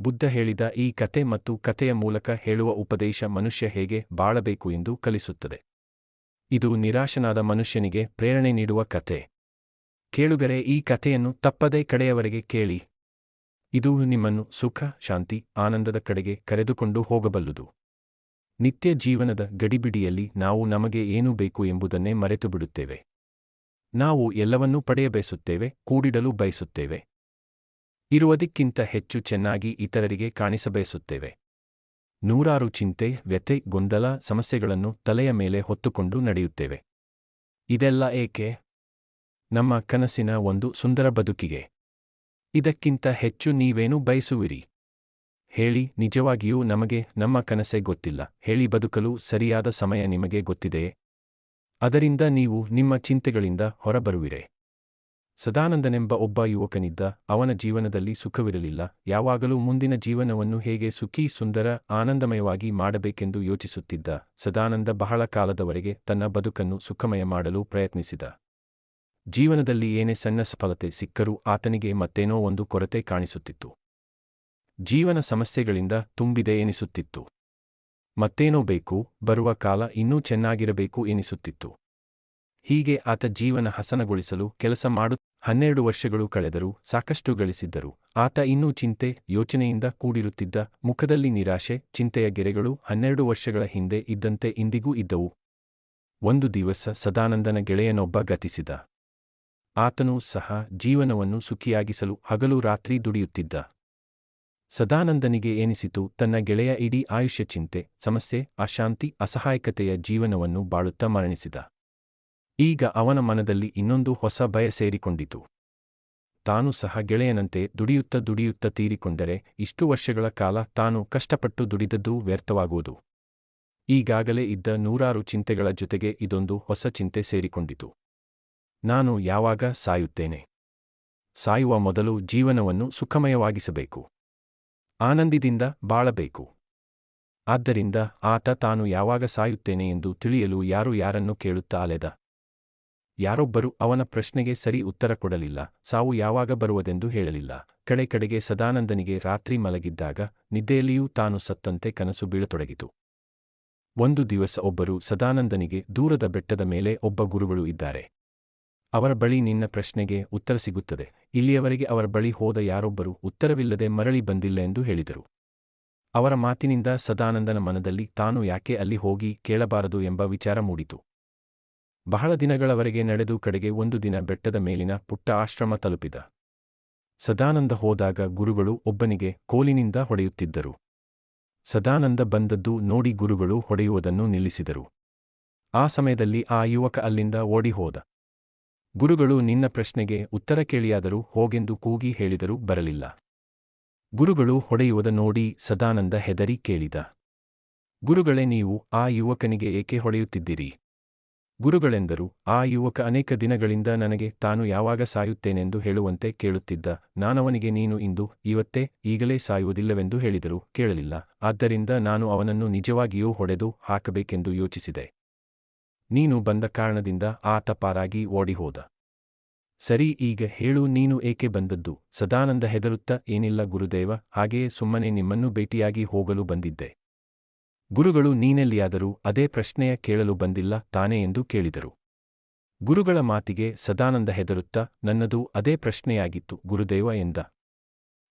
ಬುದ್ಧ ಹೇಳಿದ ಈ ಕತೆ ಮತ್ತು ಕಥೆಯ ಮೂಲಕ ಹೇಳುವ ಉಪದೇಶ ಮನುಷ್ಯ ಹೇಗೆ ಬಾಳಬೇಕು ಎಂದು ಕಲಿಸುತ್ತದೆ. ಇದು ನಿರಾಶನಾದ ಮನುಷ್ಯನಿಗೆ ಪ್ರೇರಣೆ ನೀಡುವ ಕತೆ ಕೇಳುಗರೆ, ಈ ಕಥೆಯನ್ನು ತಪ್ಪದೇ ಕಡೆಯವರೆಗೆ ಕೇಳಿ. ಇದು ನಿಮ್ಮನ್ನು ಸುಖ, ಶಾಂತಿ, ಆನಂದದ ಕಡೆಗೆ ಕರೆದುಕೊಂಡು ಹೋಗಬಲ್ಲುದು. ನಿತ್ಯ ಜೀವನದ ಗಡಿಬಿಡಿಯಲ್ಲಿ ನಾವು ನಮಗೆ ಏನು ಬೇಕು ಎಂಬುದನ್ನೇ ಮರೆತು ಬಿಡುತ್ತೇವೆ ನಾವು ಎಲ್ಲವನ್ನೂ ಪಡೆಯಬಯಸುತ್ತೇವೆ, ಕೂಡಿಡಲು ಬಯಸುತ್ತೇವೆ. ಇರುವುದಕ್ಕಿಂತ ಹೆಚ್ಚು ಚೆನ್ನಾಗಿ ಇತರರಿಗೆ ಕಾಣಿಸಬಯಸುತ್ತೇವೆ ನೂರಾರು ಚಿಂತೆ, ವ್ಯಥೆ, ಗೊಂದಲ, ಸಮಸ್ಯೆಗಳನ್ನು ತಲೆಯ ಮೇಲೆ ಹೊತ್ತುಕೊಂಡು ನಡೆಯುತ್ತೇವೆ. ಇದೆಲ್ಲ ಏಕೆ? ನಮ್ಮ ಕನಸಿನ ಒಂದು ಸುಂದರ ಬದುಕಿಗೆ. ಇದಕ್ಕಿಂತ ಹೆಚ್ಚು ನೀವೇನು ಬಯಸುವಿರಿ. ಹೇಳಿ, ನಿಜವಾಗಿಯೂ ನಮಗೆ ನಮ್ಮ ಕನಸೇ ಗೊತ್ತಿಲ್ಲ. ಹೇಳಿ, ಬದುಕಲು ಸರಿಯಾದ ಸಮಯ ನಿಮಗೆ ಗೊತ್ತಿದೆಯೇ? ಅದರಿಂದ ನೀವು ನಿಮ್ಮ ಚಿಂತೆಗಳಿಂದ ಹೊರಬರುವಿರೆ. ಸದಾನಂದನೆಂಬ ಒಬ್ಬ ಯುವಕನಿದ್ದ, ಅವನ ಜೀವನದಲ್ಲಿ ಸುಖವಿರಲಿಲ್ಲ. ಯಾವಾಗಲೂ ಮುಂದಿನ ಜೀವನವನ್ನು ಹೇಗೆ ಸುಖಿ, ಸುಂದರ, ಆನಂದಮಯವಾಗಿ ಮಾಡಬೇಕೆಂದು ಯೋಚಿಸುತ್ತಿದ್ದ ಸದಾನಂದ ಬಹಳ ಕಾಲದವರೆಗೆ ತನ್ನ ಬದುಕನ್ನು ಸುಖಮಯ ಮಾಡಲು ಪ್ರಯತ್ನಿಸಿದ. ಜೀವನದಲ್ಲಿ ಏನೇ ಸಣ್ಣ ಸಫಲತೆ ಸಿಕ್ಕರೂ ಆತನಿಗೆ ಮತ್ತೇನೋ ಒಂದು ಕೊರತೆ ಕಾಣಿಸುತ್ತಿತ್ತು. ಜೀವನ ಸಮಸ್ಯೆಗಳಿಂದ ತುಂಬಿದೆ ಎನಿಸುತ್ತಿತ್ತು. ಮತ್ತೇನೋ ಬೇಕು, ಬರುವ ಕಾಲ ಇನ್ನೂ ಚೆನ್ನಾಗಿರಬೇಕು ಎನಿಸುತ್ತಿತ್ತು. ಹೀಗೆ ಆತ ಜೀವನ ಹಸನಗೊಳಿಸಲು ಕೆಲಸ ಮಾಡು ಹನ್ನೆರಡು ವರ್ಷಗಳು ಕಳೆದರೂ ಸಾಕಷ್ಟು ಗಳಿಸಿದ್ದರು. ಆತ ಇನ್ನೂ ಚಿಂತೆ, ಯೋಚನೆಯಿಂದ ಕೂಡಿರುತ್ತಿದ್ದ ಮುಖದಲ್ಲಿ ನಿರಾಶೆ, ಚಿಂತೆಯ ಗೆರೆಗಳು ಹನ್ನೆರಡು ವರ್ಷಗಳ ಹಿಂದೆ ಇದ್ದಂತೆ ಇಂದಿಗೂ ಇದ್ದವು. ಒಂದು ದಿವಸ ಸದಾನಂದನ ಗೆಳೆಯನೊಬ್ಬ ಗತಿಸಿದ. ಆತನೂ ಸಹ ಜೀವನವನ್ನು ಸುಖಿಯಾಗಿಸಲು ಹಗಲು ರಾತ್ರಿ ದುಡಿಯುತ್ತಿದ್ದ. ಸದಾನಂದನಿಗೆ ಏನಿಸಿತು ತನ್ನ ಗೆಳೆಯ ಇಡೀ ಆಯುಷ್ಯ ಚಿಂತೆ, ಸಮಸ್ಯೆ, ಅಶಾಂತಿ, ಅಸಹಾಯಕತೆಯ ಜೀವನವನ್ನು ಬಾಳುತ್ತಾ ಮರಣಿಸಿದ. ಈಗ ಅವನ ಮನದಲ್ಲಿ ಇನ್ನೊಂದು ಹೊಸ ಭಯ ಸೇರಿಕೊಂಡಿತು. ತಾನು ಸಹ ಗೆಳೆಯನಂತೆ ದುಡಿಯುತ್ತ ದುಡಿಯುತ್ತ ತೀರಿಕೊಂಡರೆ ಇಷ್ಟು ವರ್ಷಗಳ ಕಾಲ ತಾನು ಕಷ್ಟಪಟ್ಟು ದುಡಿದದ್ದು ವ್ಯರ್ಥವಾಗುವುದು. ಈಗಾಗಲೇ ಇದ್ದ ನೂರಾರು ಚಿಂತೆಗಳ ಜೊತೆಗೆ ಇದೊಂದು ಹೊಸ ಚಿಂತೆ ಸೇರಿಕೊಂಡಿತು. ನಾನು ಯಾವಾಗ ಸಾಯುತ್ತೇನೆ? ಸಾಯುವ ಮೊದಲು ಜೀವನವನ್ನು ಸುಖಮಯವಾಗಿಸಬೇಕು. ಆನಂದಿದಿಂದ ಬಾಳಬೇಕು. ಆದ್ದರಿಂದ ಆತ ತಾನು ಯಾವಾಗ ಸಾಯುತ್ತೇನೆ ಎಂದು ತಿಳಿಯಲು ಯಾರು ಯಾರನ್ನು ಕೇಳುತ್ತಾ ಅಲೆದ? ಯಾರೊಬ್ಬರು ಅವನ ಪ್ರಶ್ನೆಗೆ ಸರಿ ಉತ್ತರ ಕೊಡಲಿಲ್ಲ, ಸಾವು ಯಾವಾಗ ಬರುವುದೆಂದು ಹೇಳಲಿಲ್ಲ. ಕಡೆ ಕಡೆಗೆ ಸದಾನಂದನಿಗೆ ರಾತ್ರಿ ಮಲಗಿದ್ದಾಗ ನಿದ್ದೆಯಲ್ಲಿಯೂ ತಾನು ಸತ್ತಂತೆ ಕನಸು ಬೀಳತೊಡಗಿತು. ಒಂದು ದಿವಸ ಒಬ್ಬರು ಸದಾನಂದನಿಗೆ ದೂರದ ಬೆಟ್ಟದ ಮೇಲೆ ಒಬ್ಬ ಗುರುಗಳು ಇದ್ದಾರೆ. ಅವರ ಬಳಿ ನಿನ್ನ ಪ್ರಶ್ನೆಗೆ ಉತ್ತರ ಸಿಗುತ್ತದೆ. ಇಲ್ಲಿಯವರೆಗೆ ಅವರ ಬಳಿ ಹೋದ ಯಾರೊಬ್ಬರು ಉತ್ತರವಿಲ್ಲದೆ ಮರಳಿ ಬಂದಿಲ್ಲ ಎಂದು ಹೇಳಿದರು. ಅವರ ಮಾತಿನಿಂದ ಸದಾನಂದನ ಮನದಲ್ಲಿ ತಾನು ಯಾಕೆ ಅಲ್ಲಿ ಹೋಗಿ ಕೇಳಬಾರದು ಎಂಬ ವಿಚಾರ ಮೂಡಿತು. ಬಹಳ ದಿನಗಳವರೆಗೆ ನಡೆದು ಕಡೆಗೆ ಒಂದು ದಿನ ಬೆಟ್ಟದ ಮೇಲಿನ ಪುಟ್ಟ ಆಶ್ರಮ ತಲುಪಿದ. ಸದಾನಂದ ಹೋದಾಗ ಗುರುಗಳು ಒಬ್ಬನಿಗೆ ಕೋಲಿನಿಂದ ಹೊಡೆಯುತ್ತಿದ್ದರು. ಸದಾನಂದ ಬಂದದ್ದು ನೋಡಿ ಗುರುಗಳು ಹೊಡೆಯುವುದನ್ನು ನಿಲ್ಲಿಸಿದರು. ಆ ಸಮಯದಲ್ಲಿ ಆ ಯುವಕ ಅಲ್ಲಿಂದ ಓಡಿಹೋದ ಗುರುಗಳು ನಿನ್ನ ಪ್ರಶ್ನೆಗೆ ಉತ್ತರ ಕೇಳಿಯಾದರೂ ಹೋಗೆಂದು ಕೂಗಿ ಹೇಳಿದರೂ ಬರಲಿಲ್ಲ. ಗುರುಗಳು ಹೊಡೆಯುವುದ ನೋಡಿ ಸದಾನಂದ ಹೆದರಿ ಕೇಳಿದ. ಗುರುಗಳೇ ನೀವು ಆ ಯುವಕನಿಗೆ ಏಕೆ ಹೊಡೆಯುತ್ತಿದ್ದೀರಿ? ಗುರುಗಳೆಂದರು, ಆ ಯುವಕ ಅನೇಕ ದಿನಗಳಿಂದ ನನಗೆ ತಾನು ಯಾವಾಗ ಸಾಯುತ್ತೇನೆಂದು ಹೇಳುವಂತೆ ಕೇಳುತ್ತಿದ್ದ. ನಾನವನಿಗೆ, ನೀನು ಇಂದು, ಇವತ್ತೇ, ಈಗಲೇ ಸಾಯುವುದಿಲ್ಲವೆಂದು ಹೇಳಿದರು ಕೇಳಲಿಲ್ಲ. ಆದ್ದರಿಂದ ನಾನು ಅವನನ್ನು ನಿಜವಾಗಿಯೂ ಹೊಡೆದು ಹಾಕಬೇಕೆಂದು ಯೋಚಿಸಿದೆ. ನೀನು ಬಂದ ಕಾರಣದಿಂದ ಆತ ಪಾರಾಗಿ ಓಡಿಹೋದ. ಸರಿ, ಈಗ ಹೇಳು, ನೀನು ಏಕೆ ಬಂದದ್ದು? ಸದಾನಂದ ಹೆದರುತ್ತಾ, ಏನಿಲ್ಲ ಗುರುದೇವ, ಹಾಗೆಯೇ ಸುಮ್ಮನೆ ನಿಮ್ಮನ್ನು ಭೇಟಿಯಾಗಿ ಹೋಗಲು ಬಂದಿದ್ದೆ. ಗುರುಗಳು ನೀನೆಲ್ಲಿಯಾದರೂ ಅದೇ ಪ್ರಶ್ನೆಯ ಕೇಳಲು ಬಂದಿಲ್ಲ ತಾನೇ ಎಂದು ಕೇಳಿದರು. ಗುರುಗಳ ಮಾತಿಗೆ ಸದಾನಂದ ಹೆದರುತ್ತಾ, ನನ್ನದು ಅದೇ ಪ್ರಶ್ನೆಯಾಗಿತ್ತು, ಗುರುದೇವ ಎಂದ.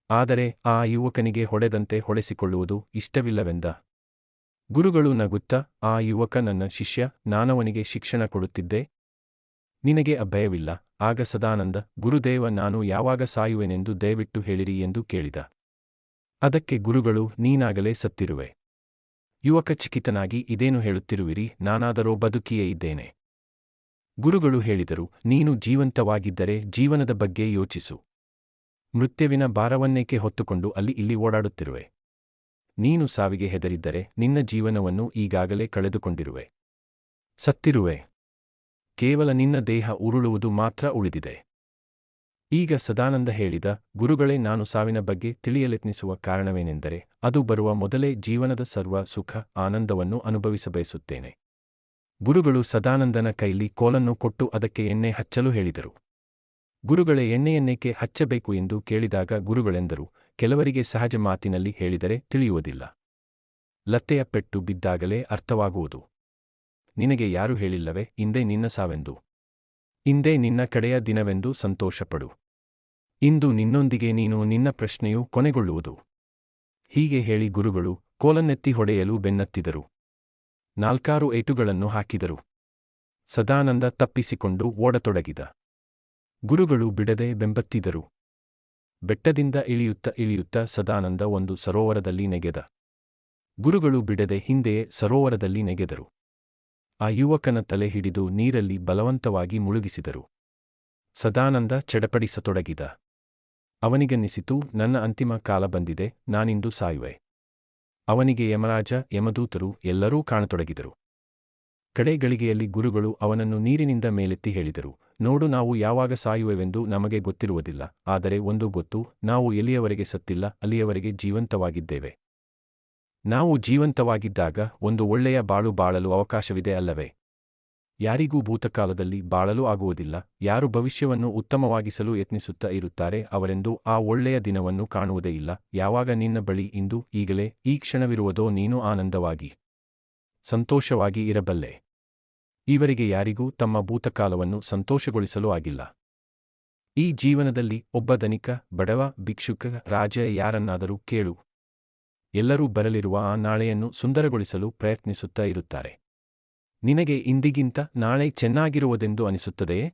ಆದರೆ ಆ ಯುವಕನಿಗೆ ಹೊಡೆದಂತೆ ಹೊಡೆಸಿಕೊಳ್ಳುವುದು ಇಷ್ಟವಿಲ್ಲವೆಂದ. ಗುರುಗಳು ನಗುತ್ತಾ, ಆ ಯುವಕ ನನ್ನ ಶಿಷ್ಯ, ನಾನವನಿಗೆ ಶಿಕ್ಷಣ ಕೊಡುತ್ತಿದ್ದೆ? ನಿನಗೆ ಅಭಯವಿಲ್ಲ, ಆಗ ಸದಾನಂದ, ಗುರುದೇವ ನಾನು ಯಾವಾಗ ಸಾಯುವೆನೆಂದು ದಯವಿಟ್ಟು ಹೇಳಿರಿ ಎಂದು ಕೇಳಿದ. ಅದಕ್ಕೆ ಗುರುಗಳು ನೀನಾಗಲೇ ಸತ್ತಿರುವೆ. ಯುವಕ ಚಿಕಿತನಾಗಿ ಇದೇನು ಹೇಳುತ್ತಿರುವಿರಿ? ನಾನಾದರೋ ಬದುಕಿಯೇ ಇದ್ದೇನೆ. ಗುರುಗಳು ಹೇಳಿದರು, ನೀನು ಜೀವಂತವಾಗಿದ್ದರೆ ಜೀವನದ ಬಗ್ಗೆ ಯೋಚಿಸು. ಮೃತ್ಯುವಿನ ಭಾರವನ್ನೇಕೆ ಹೊತ್ತುಕೊಂಡು ಅಲ್ಲಿ ಇಲ್ಲಿ ಓಡಾಡುತ್ತಿರುವೆ? ನೀನು ಸಾವಿಗೆ ಹೆದರಿದ್ದರೆ ನಿನ್ನ ಜೀವನವನ್ನು ಈಗಾಗಲೇ ಕಳೆದುಕೊಂಡಿರುವೆ. ಸತ್ತಿರುವೆ. ಕೇವಲ ನಿನ್ನ ದೇಹ ಉರುಳುವುದು ಮಾತ್ರ ಉಳಿದಿದೆ. ಈಗ ಸದಾನಂದ ಹೇಳಿದ ಗುರುಗಳೇ ನಾನು ಸಾವಿನ ಬಗ್ಗೆ ತಿಳಿಯಲೆತ್ನಿಸುವ ಕಾರಣವೇನೆಂದರೆ ಅದು ಬರುವ ಮೊದಲೇ ಜೀವನದ ಸರ್ವ ಸುಖ ಆನಂದವನ್ನು ಅನುಭವಿಸಬಯಸುತ್ತೇನೆ. ಗುರುಗಳು ಸದಾನಂದನ ಕೈಲಿ ಕೋಲನ್ನು ಕೊಟ್ಟು ಅದಕ್ಕೆ ಎಣ್ಣೆ ಹಚ್ಚಲು ಹೇಳಿದರು. ಗುರುಗಳೇ ಎಣ್ಣೆಯನ್ನೇಕೆ ಹಚ್ಚಬೇಕು ಎಂದು ಕೇಳಿದಾಗ ಗುರುಗಳೆಂದರು, ಕೆಲವರಿಗೆ ಸಹಜ ಮಾತಿನಲ್ಲಿ ಹೇಳಿದರೆ ತಿಳಿಯುವುದಿಲ್ಲ. ಲತ್ತೆಯ ಪೆಟ್ಟು ಬಿದ್ದಾಗಲೇ ಅರ್ಥವಾಗುವುದು. ನಿನಗೆ ಯಾರು ಹೇಳಿಲ್ಲವೆ ಇಂದೇ ನಿನ್ನ ಸಾವೆಂದು. ಇಂದೇ ನಿನ್ನ ಕಡೆಯ ದಿನವೆಂದು ಸಂತೋಷಪಡು. ಇಂದು ನಿನ್ನೊಂದಿಗೆ ನೀನು ನಿನ್ನ ಪ್ರಶ್ನೆಯು ಕೊನೆಗೊಳ್ಳುವುದು. ಹೀಗೆ ಹೇಳಿ ಗುರುಗಳು ಕೋಲನ್ನೆತ್ತಿ ಹೊಡೆಯಲು ಬೆನ್ನತ್ತಿದರು. ನಾಲ್ಕಾರು ಏಟುಗಳನ್ನು ಹಾಕಿದರು. ಸದಾನಂದ ತಪ್ಪಿಸಿಕೊಂಡು ಓಡತೊಡಗಿದ. ಗುರುಗಳು ಬಿಡದೆ ಬೆಂಬತ್ತಿದರು. ಬೆಟ್ಟದಿಂದ ಇಳಿಯುತ್ತ ಇಳಿಯುತ್ತ ಸದಾನಂದ ಒಂದು ಸರೋವರದಲ್ಲಿ ನೆಗೆದ. ಗುರುಗಳು ಬಿಡದೆ ಹಿಂದೆಯೇ ಸರೋವರದಲ್ಲಿ ನೆಗೆದರು. ಆ ಯುವಕನ ತಲೆ ಹಿಡಿದು ನೀರಲ್ಲಿ ಬಲವಂತವಾಗಿ ಮುಳುಗಿಸಿದರು. ಸದಾನಂದ ಚಡಪಡಿಸತೊಡಗಿದ. ಅವನಿಗನ್ನಿಸಿತು, ನನ್ನ ಅಂತಿಮ ಕಾಲ ಬಂದಿದೆ, ನಾನಿಂದು ಸಾಯುವೆ. ಅವನಿಗೆ ಯಮರಾಜ, ಯಮದೂತರು ಎಲ್ಲರೂ ಕಾಣತೊಡಗಿದರು. ಕಡೆ ಗಳಿಗೆಯಲ್ಲಿ ಗುರುಗಳು ಅವನನ್ನು ನೀರಿನಿಂದ ಮೇಲೆತ್ತಿ ಹೇಳಿದರು, ನೋಡು, ನಾವು ಯಾವಾಗ ಸಾಯುವೆವೆಂದು ನಮಗೆ ಗೊತ್ತಿರುವುದಿಲ್ಲ, ಆದರೆ ಒಂದು ಗೊತ್ತು, ನಾವು ಎಲ್ಲಿಯವರೆಗೆ ಸತ್ತಿಲ್ಲ, ಅಲ್ಲಿಯವರೆಗೆ ಜೀವಂತವಾಗಿದ್ದೇವೆ. ನಾವು ಜೀವಂತವಾಗಿದ್ದಾಗ ಒಂದು ಒಳ್ಳೆಯ ಬಾಳು ಬಾಳಲು ಅವಕಾಶವಿದೆ ಅಲ್ಲವೇ? ಯಾರಿಗೂ ಭೂತಕಾಲದಲ್ಲಿ ಬಾಳಲು ಆಗುವುದಿಲ್ಲ, ಯಾರು ಭವಿಷ್ಯವನ್ನು ಉತ್ತಮವಾಗಿಸಲು ಯತ್ನಿಸುತ್ತಾ ಇರುತ್ತಾರೆ ಅವರೆಂದು ಆ ಒಳ್ಳೆಯ ದಿನವನ್ನು ಕಾಣುವುದೇ ಇಲ್ಲ, ಯಾವಾಗ ನಿನ್ನ ಬಳಿ ಇಂದು ಈಗಲೇ ಈ ಕ್ಷಣವಿರುವುದೋ ನೀನು ಆನಂದವಾಗಿ, ಸಂತೋಷವಾಗಿ ಇರಬಲ್ಲೆ. ಇವರಿಗೆ ಯಾರಿಗೂ ತಮ್ಮ ಭೂತಕಾಲವನ್ನು ಸಂತೋಷಗೊಳಿಸಲು ಆಗಿಲ್ಲ. ಈ ಜೀವನದಲ್ಲಿ ಒಬ್ಬ ಧನಿಕ, ಬಡವ, ಭಿಕ್ಷುಕ, ರಾಜ ಯಾರನ್ನಾದರೂ ಕೇಳು. ಎಲ್ಲರೂ ಬರಲಿರುವ ಆ ನಾಳೆಯನ್ನು ಸುಂದರಗೊಳಿಸಲು ಪ್ರಯತ್ನಿಸುತ್ತಾ ಇರುತ್ತಾರೆ. ನಿನಗೆ ಇಂದಿಗಿಂತ ನಾಳೆ ಚೆನ್ನಾಗಿರುವುದೆಂದು ಅನಿಸುತ್ತದೆಯೇ?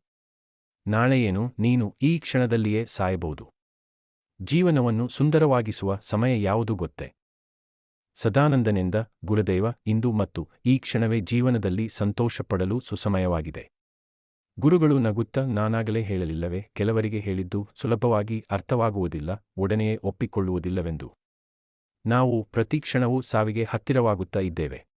ನಾಳೆಯೇನು ನೀನು ಈ ಕ್ಷಣದಲ್ಲಿಯೇ ಸಾಯಬಹುದು. ಜೀವನವನ್ನು ಸುಂದರವಾಗಿಸುವ ಸಮಯ ಯಾವುದು ಗೊತ್ತೇ? ಸದಾನಂದನೆಂದ ಗುರುದೇವ, ಇಂದು ಮತ್ತು ಈ ಕ್ಷಣವೇ ಜೀವನದಲ್ಲಿ ಸಂತೋಷಪಡಲು ಸುಸಮಯವಾಗಿದೆ. ಗುರುಗಳು ನಗುತ್ತಾ ನಾನಾಗಲೇ ಹೇಳಲಿಲ್ಲವೇ? ಕೆಲವರಿಗೆ ಹೇಳಿದ್ದು ಸುಲಭವಾಗಿ ಅರ್ಥವಾಗುವುದಿಲ್ಲ, ಒಡನೆಯೇ ಒಪ್ಪಿಕೊಳ್ಳುವುದಿಲ್ಲವೆಂದು. ನಾವು ಪ್ರತಿ ಕ್ಷಣವೂ ಸಾವಿಗೆ ಹತ್ತಿರವಾಗುತ್ತಾ ಇದ್ದೇವೆ.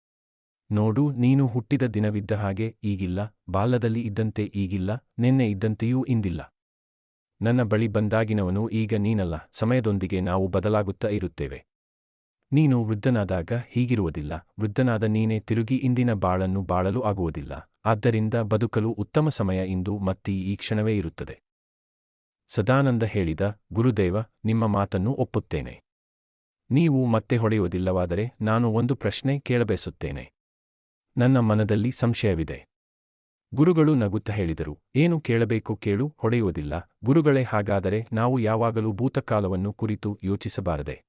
ನೋಡು, ನೀನು ಹುಟ್ಟಿದ ದಿನವಿದ್ದ ಹಾಗೆ ಈಗಿಲ್ಲ ಬಾಲ್ಯದಲ್ಲಿ ಇದ್ದಂತೆ ಈಗಿಲ್ಲ, ನಿನ್ನೆ ಇದ್ದಂತೆಯೂ ಇಂದಿಲ್ಲ. ನನ್ನ ಬಳಿ ಬಂದಾಗಿನವನು ಈಗ ನೀನಲ್ಲ, ಸಮಯದೊಂದಿಗೆ ನಾವು ಬದಲಾಗುತ್ತಾ ಇರುತ್ತೇವೆ. ನೀನು ವೃದ್ಧನಾದಾಗ ಹೀಗಿರುವುದಿಲ್ಲ, ವೃದ್ಧನಾದ ನೀನೇ ತಿರುಗಿ ಇಂದಿನ ಬಾಳನ್ನು ಬಾಳಲು ಆಗುವುದಿಲ್ಲ, ಆದ್ದರಿಂದ ಬದುಕಲು ಉತ್ತಮ ಸಮಯ ಇಂದು ಮತ್ತಿ ಈ ಕ್ಷಣವೇ ಇರುತ್ತದೆ. ಸದಾನಂದ ಹೇಳಿದ, ಗುರುದೇವ, ನಿಮ್ಮ ಮಾತನ್ನು ಒಪ್ಪುತ್ತೇನೆ. ನೀವು ಮತ್ತೆ ಹೊಡೆಯುವುದಿಲ್ಲವಾದರೆ ನಾನು ಒಂದು ಪ್ರಶ್ನೆ ಕೇಳಬಯಸುತ್ತೇನೆ ನನ್ನ ಮನದಲ್ಲಿ ಸಂಶಯವಿದೆ. ಗುರುಗಳು ನಗುತ್ತಾ ಹೇಳಿದರು, ಏನು ಕೇಳಬೇಕು ಕೇಳು, ಹೊಡೆಯುವುದಿಲ್ಲ. ಗುರುಗಳೇ, ಹಾಗಾದರೆ ನಾವು ಯಾವಾಗಲೂ ಭೂತಕಾಲವನ್ನು ಕುರಿತು ಯೋಚಿಸಬಾರದೆ.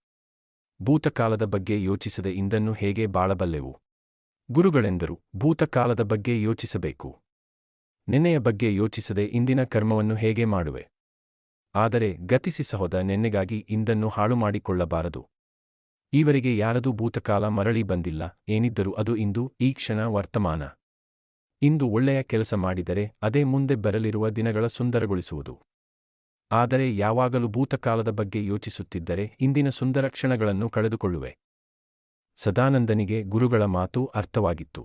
ಭೂತಕಾಲದ ಬಗ್ಗೆ ಯೋಚಿಸದೆ ಇಂದನ್ನು ಹೇಗೆ ಬಾಳಬಲ್ಲೆವು? ಗುರುಗಳೆಂದರು, ಭೂತಕಾಲದ ಬಗ್ಗೆ ಯೋಚಿಸಬೇಕು. ನೆನ್ನೆಯ ಬಗ್ಗೆ ಯೋಚಿಸದೆ ಇಂದಿನ ಕರ್ಮವನ್ನು ಹೇಗೆ ಮಾಡುವೆ? ಆದರೆ ಗತಿಸಿ ಸಹೋದ, ನೆನ್ನೆಗಾಗಿ ಇಂದನ್ನು ಹಾಳು ಮಾಡಿಕೊಳ್ಳಬಾರದು ಈವರೆಗೆ ಯಾರದೂ ಭೂತಕಾಲ ಮರಳಿ ಬಂದಿಲ್ಲ, ಏನಿದ್ದರೂ ಅದು ಇಂದು, ಈ ಕ್ಷಣ ವರ್ತಮಾನ. ಇಂದು ಒಳ್ಳೆಯ ಕೆಲಸ ಮಾಡಿದರೆ ಅದೇ ಮುಂದೆ ಬರಲಿರುವ ದಿನಗಳ ಸುಂದರಗೊಳಿಸುವುದು. ಆದರೆ ಯಾವಾಗಲೂ ಭೂತಕಾಲದ ಬಗ್ಗೆ ಯೋಚಿಸುತ್ತಿದ್ದರೆ ಇಂದಿನ ಸುಂದರ ಕ್ಷಣಗಳನ್ನು ಕಳೆದುಕೊಳ್ಳುವೆ. ಸದಾನಂದನಿಗೆ ಗುರುಗಳ ಮಾತು ಅರ್ಥವಾಗಿತ್ತು.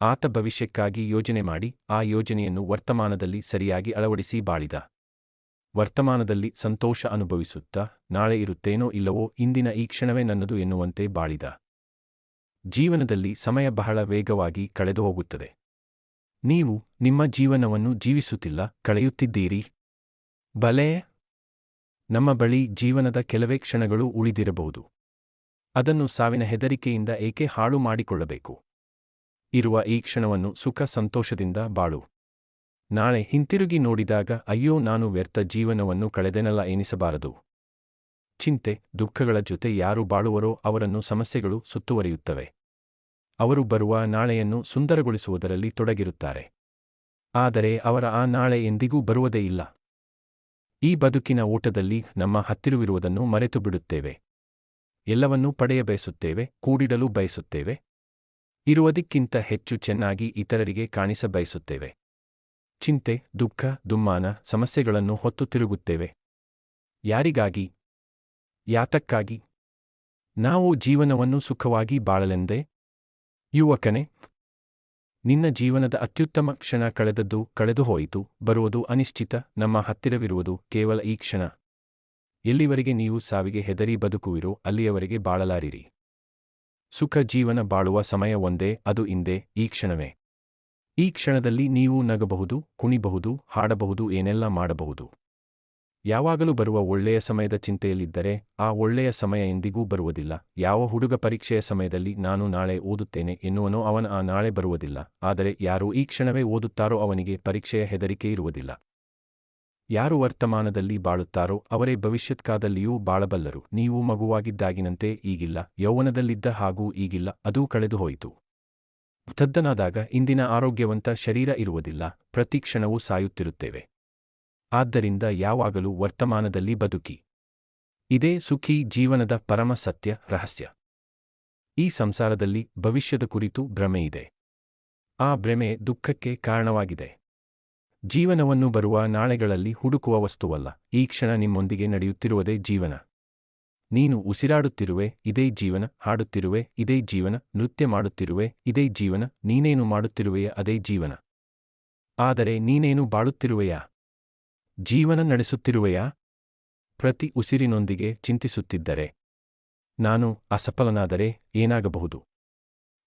ಆತ ಭವಿಷ್ಯಕ್ಕಾಗಿ ಯೋಜನೆ ಮಾಡಿ, ಆ ಯೋಜನೆಯನ್ನು ವರ್ತಮಾನದಲ್ಲಿ ಸರಿಯಾಗಿ ಅಳವಡಿಸಿ ಬಾಳಿದ. ವರ್ತಮಾನದಲ್ಲಿ ಸಂತೋಷ ಅನುಭವಿಸುತ್ತಾ ನಾಳೆ ಇರುತ್ತೇನೋ ಇಲ್ಲವೋ ಇಂದಿನ ಈ ಕ್ಷಣವೇ ನನ್ನದು ಎನ್ನುವಂತೆ ಬಾಳಿದ. ಜೀವನದಲ್ಲಿ ಸಮಯ ಬಹಳ ವೇಗವಾಗಿ ಕಳೆದು ಹೋಗುತ್ತದೆ. ನೀವು ನಿಮ್ಮ ಜೀವನವನ್ನು ಜೀವಿಸುತ್ತಿಲ್ಲ, ಕಳೆಯುತ್ತಿದ್ದೀರಿ. ಬಲೆ, ನಮ್ಮ ಬಳಿ ಜೀವನದ ಕೆಲವೇ ಕ್ಷಣಗಳು ಉಳಿದಿರಬಹುದು. ಅದನ್ನು ಸಾವಿನ ಹೆದರಿಕೆಯಿಂದ ಏಕೆ ಹಾಳು ಮಾಡಿಕೊಳ್ಳಬೇಕು? ಇರುವ ಈ ಕ್ಷಣವನ್ನು ಸುಖ ಸಂತೋಷದಿಂದ ಬಾಳು. ನಾಳೆ ಹಿಂತಿರುಗಿ ನೋಡಿದಾಗ, ಅಯ್ಯೋ, ನಾನು ವ್ಯರ್ಥ ಜೀವನವನ್ನು ಕಳೆದೆನಲ್ಲ ಎನಿಸಬಾರದು. ಚಿಂತೆ, ದುಃಖಗಳ ಜೊತೆ ಯಾರು ಬಾಳುವರೋ ಅವರನ್ನು ಸಮಸ್ಯೆಗಳು ಸುತ್ತುವರಿಯುತ್ತವೆ. ಅವರು ಬರುವ ನಾಳೆಯನ್ನು ಸುಂದರಗೊಳಿಸುವುದರಲ್ಲಿ ತೊಡಗಿರುತ್ತಾರೆ. ಆದರೆ ಅವರ ಆ ನಾಳೆ ಎಂದಿಗೂ ಬರುವುದೇ ಇಲ್ಲ. ಈ ಬದುಕಿನ ಓಟದಲ್ಲಿ ನಮ್ಮ ಹತ್ತಿರವಿರುವುದನ್ನು ಮರೆತು ಬಿಡುತ್ತೇವೆ ಎಲ್ಲವನ್ನೂ ಪಡೆಯಬಯಸುತ್ತೇವೆ ಕೂಡಿಡಲು ಬಯಸುತ್ತೇವೆ. ಇರುವುದಕ್ಕಿಂತ ಹೆಚ್ಚು ಚೆನ್ನಾಗಿ ಇತರರಿಗೆ ಕಾಣಿಸ ಬಯಸುತ್ತೇವೆ ಚಿಂತೆ, ದುಃಖ, ದುಮ್ಮಾನ, ಸಮಸ್ಯೆಗಳನ್ನು ಹೊತ್ತು ತಿರುಗುತ್ತೇವೆ. ಯಾರಿಗಾಗಿ? ಯಾತಕ್ಕಾಗಿ? ನಾವು ಜೀವನವನ್ನು ಸುಖವಾಗಿ ಬಾಳಲೆಂದೇ? ಯುವಕನೇ, ನಿನ್ನ ಜೀವನದ ಅತ್ಯುತ್ತಮ ಕ್ಷಣ ಕಳೆದದ್ದು ಕಳೆದುಹೋಯಿತು, ಬರುವುದು ಅನಿಶ್ಚಿತ, ನಮ್ಮ ಹತ್ತಿರವಿರುವುದು ಕೇವಲ ಈ ಕ್ಷಣ. ಎಲ್ಲಿವರೆಗೆ ನೀವು ಸಾವಿಗೆ ಹೆದರಿ ಬದುಕುವಿರೋ, ಅಲ್ಲಿಯವರೆಗೆ ಬಾಳಲಾರಿರಿ. ಸುಖ ಜೀವನ ಬಾಳುವ ಸಮಯ ಒಂದೇ, ಅದು ಇಂದೇ, ಈ ಕ್ಷಣವೇ. ಈ ಕ್ಷಣದಲ್ಲಿ ನೀವು ನಗಬಹುದು, ಕುಣಿಬಹುದು, ಹಾಡಬಹುದು, ಏನೆಲ್ಲ ಮಾಡಬಹುದು. ಯಾವಾಗಲೂ ಬರುವ ಒಳ್ಳೆಯ ಸಮಯದ ಚಿಂತೆಯಲ್ಲಿದ್ದರೆ ಆ ಒಳ್ಳೆಯ ಸಮಯ ಎಂದಿಗೂ ಬರುವುದಿಲ್ಲ. ಯಾವ ಹುಡುಗ ಪರೀಕ್ಷೆಯ ಸಮಯದಲ್ಲಿ ನಾನು ನಾಳೆ ಓದುತ್ತೇನೆ ಎನ್ನುವನೋ ಅವನ ಆ ನಾಳೆ ಬರುವುದಿಲ್ಲ. ಆದರೆ ಯಾರು ಈ ಕ್ಷಣವೇ ಓದುತ್ತಾರೋ ಅವನಿಗೆ ಪರೀಕ್ಷೆಯ ಹೆದರಿಕೆ ಇರುವುದಿಲ್ಲ. ಯಾರು ವರ್ತಮಾನದಲ್ಲಿ ಬಾಳುತ್ತಾರೋ ಅವರೇ ಭವಿಷ್ಯತ್ಕಾದಲ್ಲಿಯೂ ಬಾಳಬಲ್ಲರು. ನೀವು ಮಗುವಾಗಿದ್ದಾಗಿನಂತೆ ಈಗಿಲ್ಲ, ಯೌವನದಲ್ಲಿದ್ದ ಹಾಗೂ ಈಗಿಲ್ಲ, ಅದೂ ಕಳೆದು ಹೋಯಿತು ವೃದ್ಧನಾದಾಗ ಇಂದಿನ ಆರೋಗ್ಯವಂತ ಶರೀರ ಇರುವುದಿಲ್ಲ, ಪ್ರತಿ ಕ್ಷಣವೂ ಸಾಯುತ್ತಿರುತ್ತೇವೆ. ಆದ್ದರಿಂದ ಯಾವಾಗಲೂ ವರ್ತಮಾನದಲ್ಲಿ ಬದುಕಿ. ಇದೇ ಸುಖಿ ಜೀವನದ ಪರಮ ಸತ್ಯ, ರಹಸ್ಯ. ಈ ಸಂಸಾರದಲ್ಲಿ ಭವಿಷ್ಯದ ಕುರಿತು ಭ್ರಮೆಯಿದೆ ಆ ಭ್ರಮೆ ದುಃಖಕ್ಕೆ ಕಾರಣವಾಗಿದೆ. ಜೀವನವನ್ನು ಬರುವ ನಾಳೆಗಳಲ್ಲಿ ಹುಡುಕುವ ವಸ್ತುವಲ್ಲ, ಈ ಕ್ಷಣ ನಿಮ್ಮೊಂದಿಗೆ ನಡೆಯುತ್ತಿರುವುದೇ ಜೀವನ. ನೀನು ಉಸಿರಾಡುತ್ತಿರುವೆ, ಇದೇ ಜೀವನ, ಹಾಡುತ್ತಿರುವೆ, ಇದೇ ಜೀವನ, ನೃತ್ಯ ಮಾಡುತ್ತಿರುವೆ, ಇದೇ ಜೀವನ, ನೀನೇನು ಮಾಡುತ್ತಿರುವೆಯೇ, ಅದೇ ಜೀವನ. ಆದರೆ ನೀನೇನು ಬಾಳುತ್ತಿರುವೆಯಾ? ಜೀವನ ನಡೆಸುತ್ತಿರುವೆಯಾ? ಪ್ರತಿ ಉಸಿರಿನೊಂದಿಗೆ ಚಿಂತಿಸುತ್ತಿದ್ದರೆ ನಾನು ಅಸಫಲನಾದರೆ ಏನಾಗಬಹುದು?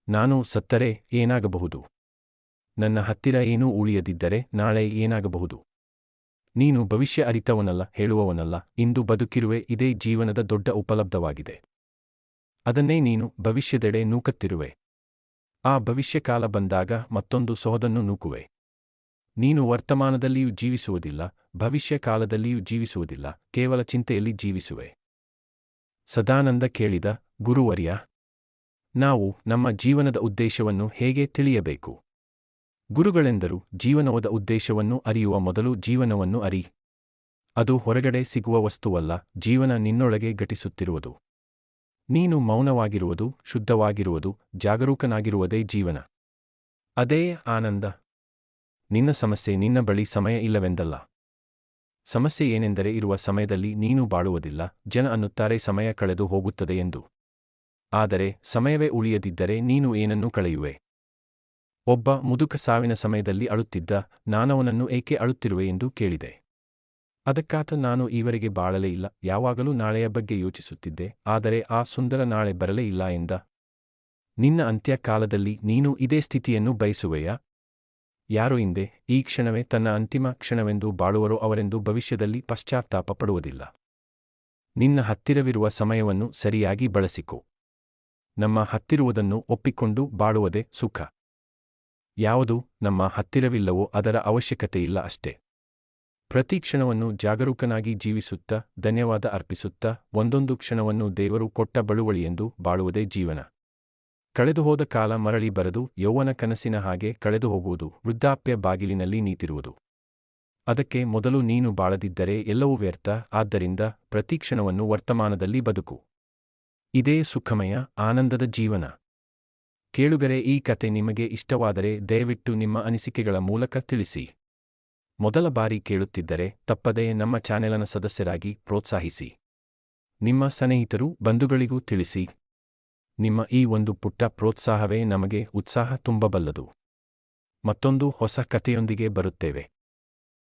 ನಾನು ಸತ್ತರೆ ಏನಾಗಬಹುದು? ನನ್ನ ಹತ್ತಿರ ಏನೂ ಉಳಿಯದಿದ್ದರೆ ನಾಳೆ ಏನಾಗಬಹುದು? ನೀನು ಭವಿಷ್ಯ ಅರಿತವನಲ್ಲ, ಹೇಳುವವನಲ್ಲ, ಇಂದು ಬದುಕಿರುವೆ, ಇದೇ ಜೀವನದ ದೊಡ್ಡ ಉಪಲಬ್ಧವಾಗಿದೆ. ಅದನ್ನೇ ನೀನು ಭವಿಷ್ಯದೆಡೆ ನೂಕತ್ತಿರುವೆ. ಆ ಭವಿಷ್ಯಕಾಲ ಬಂದಾಗ ಮತ್ತೊಂದು ಸೊಹದನ್ನು ನೂಕುವೆ. ನೀನು ವರ್ತಮಾನದಲ್ಲಿಯೂ ಜೀವಿಸುವುದಿಲ್ಲ ಭವಿಷ್ಯ ಕಾಲದಲ್ಲಿಯೂ ಜೀವಿಸುವುದಿಲ್ಲ, ಕೇವಲ ಚಿಂತೆಯಲ್ಲಿ ಜೀವಿಸುವೆ. ಸದಾನಂದ ಕೇಳಿದ, ಗುರುವರ್ಯ, ನಾವು ನಮ್ಮ ಜೀವನದ ಉದ್ದೇಶವನ್ನು ಹೇಗೆ ತಿಳಿಯಬೇಕು? ಗುರುಗಳೆಂದರು. ಜೀವನವದ ಉದ್ದೇಶವನ್ನು ಅರಿಯುವ ಮೊದಲು ಜೀವನವನ್ನು ಅರಿ. ಅದು ಹೊರಗಡೆ ಸಿಗುವ ವಸ್ತುವಲ್ಲ, ಜೀವನ ನಿನ್ನೊಳಗೆ ಘಟಿಸುತ್ತಿರುವುದು. ನೀನು ಮೌನವಾಗಿರುವುದು, ಶುದ್ಧವಾಗಿರುವುದು, ಜಾಗರೂಕನಾಗಿರುವುದೇ ಜೀವನ. ಅದೇ ಆನಂದ. ನಿನ್ನ ಸಮಸ್ಯೆ ನಿನ್ನ ಬಳಿ ಸಮಯ ಇಲ್ಲವೆಂದಲ್ಲ. ಸಮಸ್ಯೆ ಏನೆಂದರೆ ಇರುವ ಸಮಯದಲ್ಲಿ ನೀನು ಬಾಳುವುದಿಲ್ಲ, ಜನ ಅನ್ನುತ್ತಾರೆ ಸಮಯ ಕಳೆದು ಹೋಗುತ್ತದೆ ಎಂದು. ಆದರೆ ಸಮಯವೇ ಉಳಿಯದಿದ್ದರೆ ನೀನು ಏನನ್ನೂ ಕಳೆಯುವೆ. ಒಬ್ಬ ಮುದುಕ ಸಾವಿನ ಸಮಯದಲ್ಲಿ ಅಳುತ್ತಿದ್ದ ನಾನವನನ್ನು ಏಕೆ ಅಳುತ್ತಿರುವೆ ಎಂದು ಕೇಳಿದೆ. ಅದಕ್ಕಾತ ನಾನು ಈವರೆಗೆ ಬಾಳಲೇ ಇಲ್ಲ. ಯಾವಾಗಲೂ ನಾಳೆಯ ಬಗ್ಗೆ ಯೋಚಿಸುತ್ತಿದ್ದೆ. ಆದರೆ ಆ ಸುಂದರ ನಾಳೆ ಬರಲೇ ಇಲ್ಲ ಎಂದ. ನಿನ್ನ ಅಂತ್ಯಕಾಲದಲ್ಲಿ ನೀನು ಇದೇ ಸ್ಥಿತಿಯನ್ನು ಬಯಸುವೆಯಾ? ಯಾರು ಹಿಂದೆ? ಈ ಕ್ಷಣವೇ ತನ್ನ ಅಂತಿಮ ಕ್ಷಣವೆಂದು ಬಾಳುವರೋ ಅವರೆಂದು ಭವಿಷ್ಯದಲ್ಲಿ ಪಶ್ಚಾತ್ತಾಪ ಪಡುವುದಿಲ್ಲ. ನಿನ್ನ ಹತ್ತಿರವಿರುವ ಸಮಯವನ್ನು ಸರಿಯಾಗಿ ಬಳಸಿಕೊ. ನಮ್ಮ ಹತ್ತಿರುವುದನ್ನು ಒಪ್ಪಿಕೊಂಡು ಬಾಳುವುದೇ ಸುಖ. ಯಾವುದು ನಮ್ಮ ಹತ್ತಿರವಿಲ್ಲವೋ ಅದರ ಅವಶ್ಯಕತೆಯಿಲ್ಲ ಅಷ್ಟೇ. ಪ್ರತಿ ಕ್ಷಣವನ್ನು ಜಾಗರೂಕನಾಗಿ ಜೀವಿಸುತ್ತಾ, ಧನ್ಯವಾದ ಅರ್ಪಿಸುತ್ತಾ, ಒಂದೊಂದು ಕ್ಷಣವನ್ನು ದೇವರು ಕೊಟ್ಟ ಬಳುವಳಿಯೆಂದು ಬಾಳುವುದೇ ಜೀವನ. ಕಳೆದುಹೋದ ಕಾಲ ಮರಳಿ ಬರದು, ಯೌವನ ಕನಸಿನ ಹಾಗೆ ಕಳೆದು ಹೋಗುವುದು ವೃದ್ಧಾಪ್ಯ ಬಾಗಿಲಿನಲ್ಲಿ ನೀತಿರುವುದು. ಅದಕ್ಕೆ ಮೊದಲು ನೀನು ಬಾಳದಿದ್ದರೆ ಎಲ್ಲವೂ ವ್ಯರ್ಥ, ಆದ್ದರಿಂದ ಪ್ರತಿ ಕ್ಷಣವನ್ನು ವರ್ತಮಾನದಲ್ಲಿ ಬದುಕು. ಇದೇ ಸುಖಮಯ, ಆನಂದದ ಜೀವನ. ಕೇಳುಗರೆ, ಈ ಕತೆ ನಿಮಗೆ ಇಷ್ಟವಾದರೆ ದಯವಿಟ್ಟು ನಿಮ್ಮ ಅನಿಸಿಕೆಗಳ ಮೂಲಕ ತಿಳಿಸಿ. ಮೊದಲ ಬಾರಿ ಕೇಳುತ್ತಿದ್ದರೆ ತಪ್ಪದೇ ನಮ್ಮ ಚಾನೆಲನ ಸದಸ್ಯರಾಗಿ ಪ್ರೋತ್ಸಾಹಿಸಿ. ನಿಮ್ಮ ಸ್ನೇಹಿತರು, ಬಂಧುಗಳಿಗೂ ತಿಳಿಸಿ. ನಿಮ್ಮ ಈ ಒಂದು ಪುಟ್ಟ ಪ್ರೋತ್ಸಾಹವೇ ನಮಗೆ ಉತ್ಸಾಹ ತುಂಬಬಲ್ಲದು. ಮತ್ತೊಂದು ಹೊಸ ಕಥೆಯೊಂದಿಗೆ ಬರುತ್ತೇವೆ.